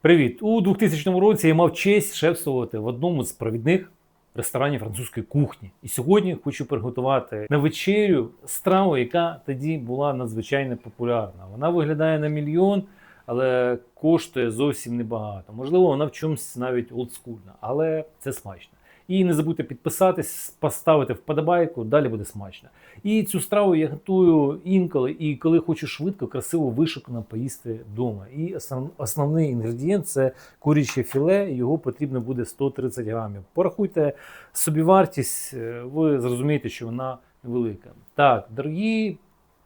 Привіт! У 2000 році я мав честь шефствувати в одному з провідних ресторанів французької кухні. І сьогодні хочу приготувати на вечерю страву, яка тоді була надзвичайно популярна. Вона виглядає на мільйон, але коштує зовсім небагато. Можливо, вона в чомусь навіть олдскульна, але це смачно. І не забудьте підписатись, поставити вподобайку, далі буде смачно. І цю страву я готую інколи, і коли хочу швидко, красиво, вишукано поїсти вдома. І основ, основний інгредієнт це куряче філе, його потрібно буде 130 грамів. Порахуйте собівартість, е, ви зрозумієте, що вона невелика. Так, дорогі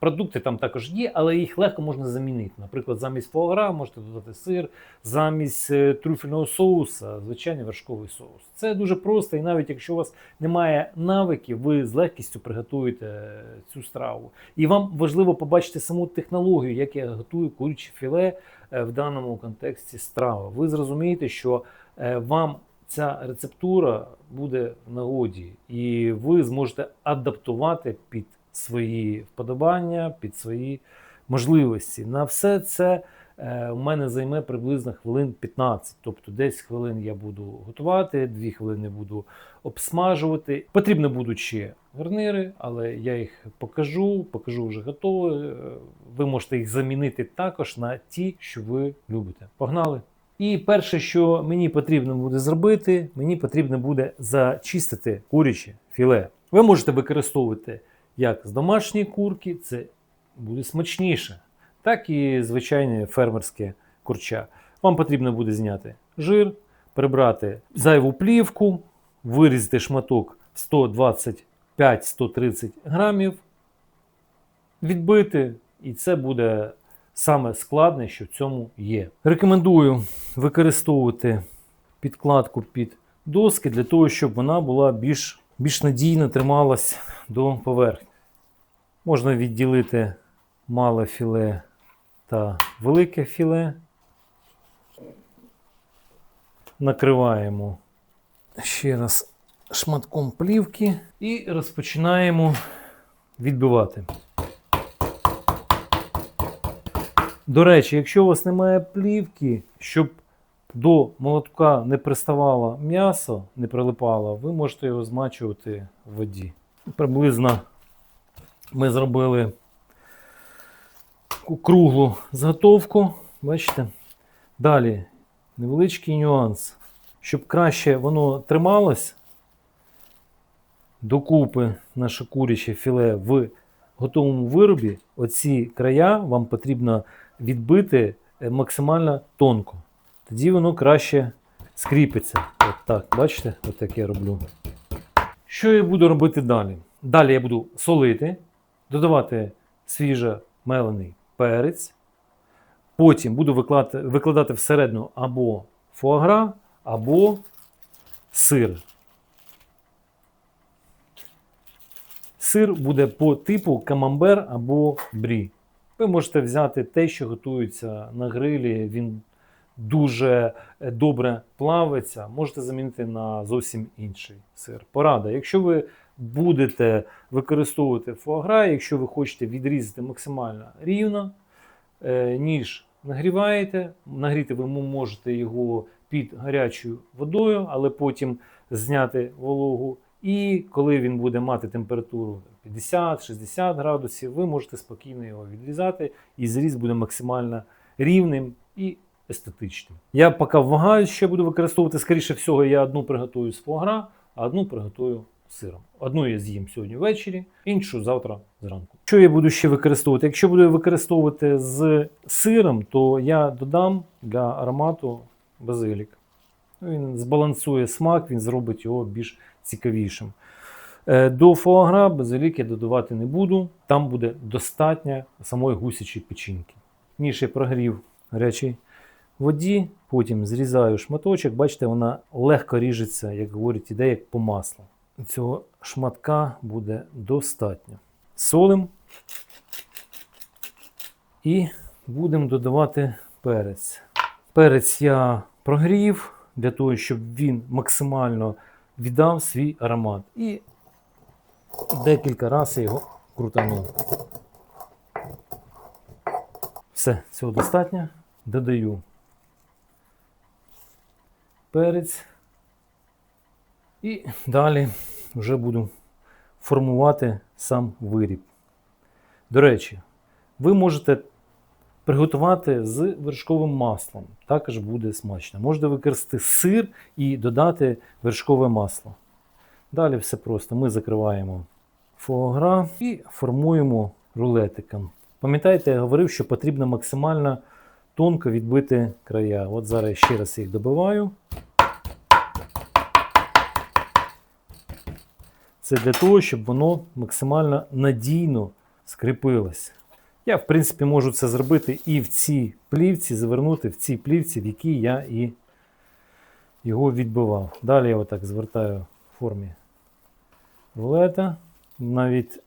продукти там також є, але їх легко можна замінити. Наприклад, замість фуагра можете додати сир, замість е, трюфельного соуса, звичайний вершковий соус. Це дуже просто, і навіть якщо у вас немає навиків, ви з легкістю приготуєте е, цю страву. І вам важливо побачити саму технологію, як я готую куряче філе е, в даному контексті страви. Ви зрозумієте, що вам ця рецептура буде в нагоді, і ви зможете адаптувати під свої вподобання, під свої можливості. На все це е, у мене займе приблизно хвилин 15. Тобто десь хвилин я буду готувати, 2 хвилини буду обсмажувати. Потрібно будуть ще гарнири, але я їх покажу, покажу вже готові. Е, Ви можете їх замінити також на ті, що ви любите. Погнали! І перше, що мені потрібно буде зробити, мені потрібно буде зачистити куряче філе. Ви можете використовувати як з домашньої курки, це буде смачніше, так і звичайне фермерське курча. Вам потрібно буде зняти жир, прибрати зайву плівку, вирізати шматок 125-130 грамів, відбити, і це буде саме складне, що в цьому є. Рекомендую використовувати підкладку під доски для того, щоб вона була більш, більш надійно трималась до поверхні. Можна відділити мале філе та велике філе. Накриваємо ще раз шматком плівки і розпочинаємо відбивати. До речі, якщо у вас немає плівки, щоб до молотка не приставало м'ясо, не прилипало, ви можете його змачувати в воді. Приблизно ми зробили круглу заготовку. Бачите? Далі невеличкий нюанс. Щоб краще воно трималось докупи наше куряче філе в готовому виробі, оці края вам потрібно відбити е, максимально тонко. Тоді воно краще скріпиться. От так, бачите, от так я роблю. Що я буду робити далі? Далі я буду солити, додавати свіже мелений перець. Потім буду викладати, викладати всередину або фуагра, або сир. Сир буде по типу камамбер або брі. Ви можете взяти те, що готується на грилі. Він дуже е, добре плавиться. Можете замінити на зовсім інший сир. Порада. Якщо ви будете використовувати фуагра, якщо ви хочете відрізати максимально рівно, е, ніж нагріваєте, нагріти ви можете його під гарячою водою, але потім зняти вологу. І коли він буде мати температуру 50-60 градусів, ви можете спокійно його відрізати, і зріз буде максимально рівним і естетичним. Я поки вагаюсь, що я буду використовувати, скоріше всього, я одну приготую з фуагра, а одну приготую сиром. Одну я з'їм сьогодні ввечері, іншу завтра зранку. Що я буду ще використовувати? Якщо буду використовувати з сиром, то я додам для аромату базилік. Він збалансує смак, він зробить його більш цікавішим. Е, До фуагра базилік я додавати не буду, там буде достатньо самої гусячої печінки. Ніж я прогрів гарячій воді, потім зрізаю шматочок, бачите, вона легко ріжеться, як говорять, іде як по маслу. Цього шматка буде достатньо. Солим і будемо додавати перець. Перець я прогрів для того, щоб він максимально віддав свій аромат. І декілька разів його крутанув. Все, цього достатньо. Додаю перець. І далі вже буду формувати сам виріб. До речі, ви можете приготувати з вершковим маслом. Також буде смачно. Можете використати сир і додати вершкове масло. Далі все просто. Ми закриваємо фуагра і формуємо рулетиком. Пам'ятаєте, я говорив, що потрібно максимально тонко відбити края. От зараз ще раз їх добиваю. Це для того, щоб воно максимально надійно скріпилось. Я, в принципі, можу це зробити і в цій плівці, завернути в цій плівці, в якій я і його відбивав. Далі я отак звертаю в формі рулета. Навіть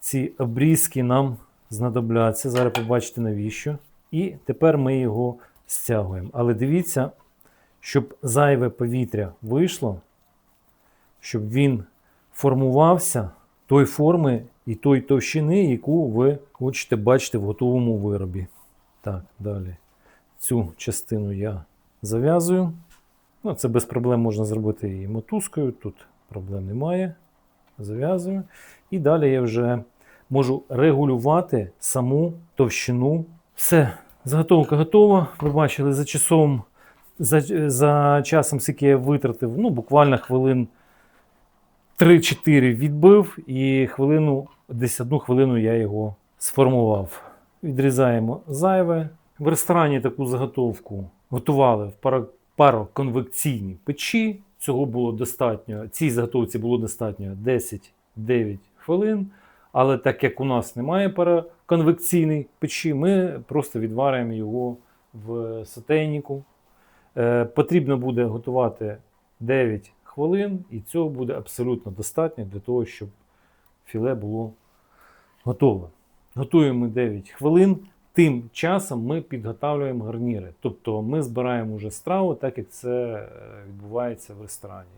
ці обрізки нам знадобляться. Зараз побачите навіщо. І тепер ми його стягуємо. Але дивіться, щоб зайве повітря вийшло, щоб він формувався той форми і той товщини, яку ви хочете бачити в готовому виробі. Так, далі. Цю частину я зав'язую. Ну, це без проблем можна зробити і мотузкою, тут проблем немає. Зав'язую. І далі я вже можу регулювати саму товщину. Все, заготовка готова. Ви бачили за часом, за, за часом, скільки я витратив, ну, буквально хвилин 3-4 відбив, і хвилину, десь одну хвилину я його сформував. Відрізаємо зайве. В ресторані таку заготовку готували в паро- пароконвекційній печі. Цього було достатньо. Цій заготовці було достатньо 10-9 хвилин. Але так як у нас немає пароконвекційної печі, ми просто відварюємо його в сотейнику. Е, потрібно буде готувати 9 хвилин, і цього буде абсолютно достатньо для того, щоб філе було готове. Готуємо 9 хвилин. Тим часом ми підготовлюємо гарніри. Тобто ми збираємо вже страву, так як це е, відбувається в ресторані.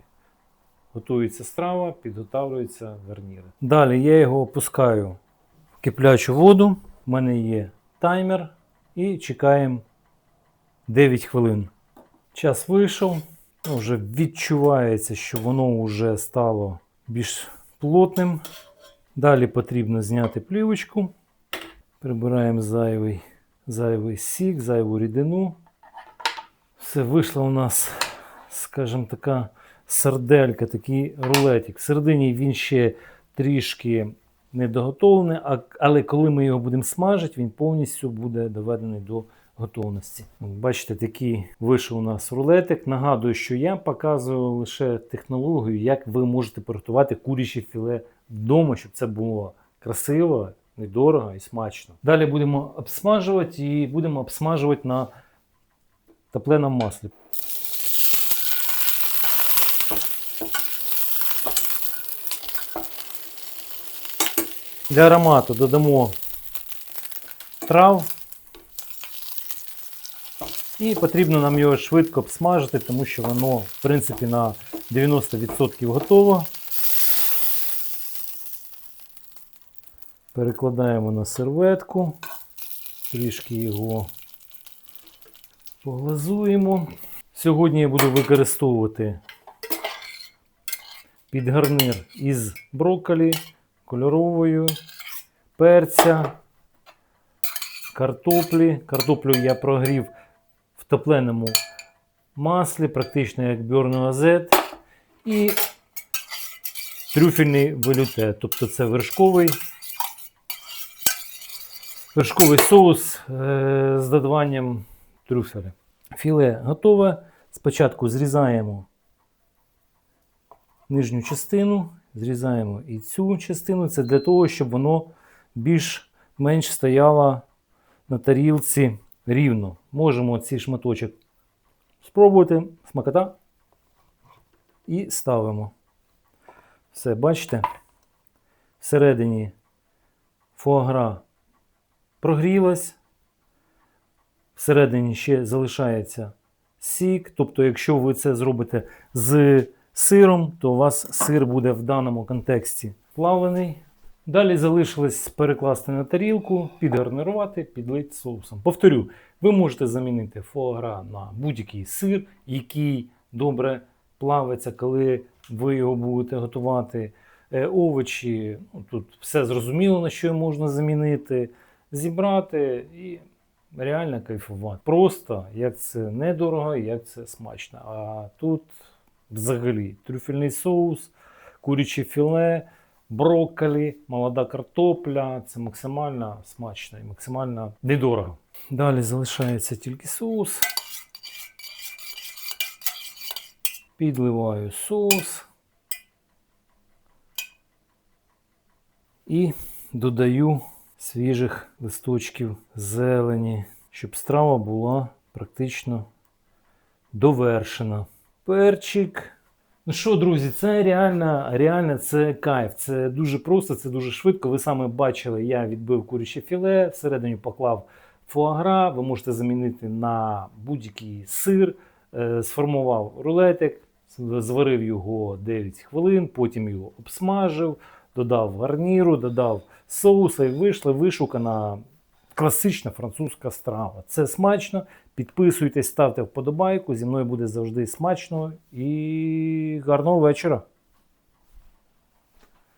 Готується страва, підготовлюються гарніри. Далі я його опускаю в киплячу воду. У мене є таймер і чекаємо 9 хвилин. Час вийшов. Ну, Вже відчувається, що воно вже стало більш плотним. Далі потрібно зняти плівочку. Прибираємо зайвий, зайвий сік, зайву рідину. Все вийшла у нас, скажімо така, сарделька, такий рулетик. Всередині він ще трішки недоготовлений, але коли ми його будемо смажити, він повністю буде доведений до готовності. Бачите, такий вийшов у нас рулетик. Нагадую, що я показую лише технологію, як ви можете приготувати куряче філе вдома, щоб це було красиво, недорого і смачно. Далі будемо обсмажувати і будемо обсмажувати на топленому маслі. Для аромату додамо трав. І потрібно нам його швидко обсмажити, тому що воно, в принципі, на 90% готово. Перекладаємо на серветку, трішки його поглазуємо. Сьогодні я буду використовувати під гарнир із брокколі, кольоровою, перця, картоплі. Картоплю я прогрів в топленому маслі, практично як бьорнуазет. І трюфельний велюте, тобто це вершковий, вершковий соус е, з додаванням трюфеля. Філе готове. Спочатку зрізаємо нижню частину, зрізаємо і цю частину. Це для того, щоб воно більш-менш стояло на тарілці рівно. Можемо цей шматочок спробувати, смакота. І ставимо. Все, бачите? Всередині фуагра прогрілась. Всередині ще залишається сік. Тобто, якщо ви це зробите з сиром, то у вас сир буде в даному контексті плавлений. Далі залишилось перекласти на тарілку, підгарнирувати, підлити соусом. Повторю, ви можете замінити фуагра на будь-який сир, який добре плавиться, коли ви його будете готувати. Е, Овочі, тут все зрозуміло, на що можна замінити, зібрати і реально кайфувати. Просто як це недорого, як це смачно. А тут взагалі трюфельний соус, куряче філе, брокколі, молода картопля. Це максимально смачно і максимально недорого. Далі залишається тільки соус. Підливаю соус. І додаю свіжих листочків зелені, щоб страва була практично довершена. Перчик. Ну що, друзі, це реально, реально це кайф. Це дуже просто, це дуже швидко. Ви саме бачили, я відбив куряче філе, всередині поклав фуагра. Ви можете замінити на будь-який сир, Е, сформував рулетик, зварив його 9 хвилин, потім його обсмажив, додав гарніру, додав соуса і вийшла вишукана класична французька страва. Це смачно. Підписуйтесь, ставте вподобайку. Зі мною буде завжди смачно і гарного вечора.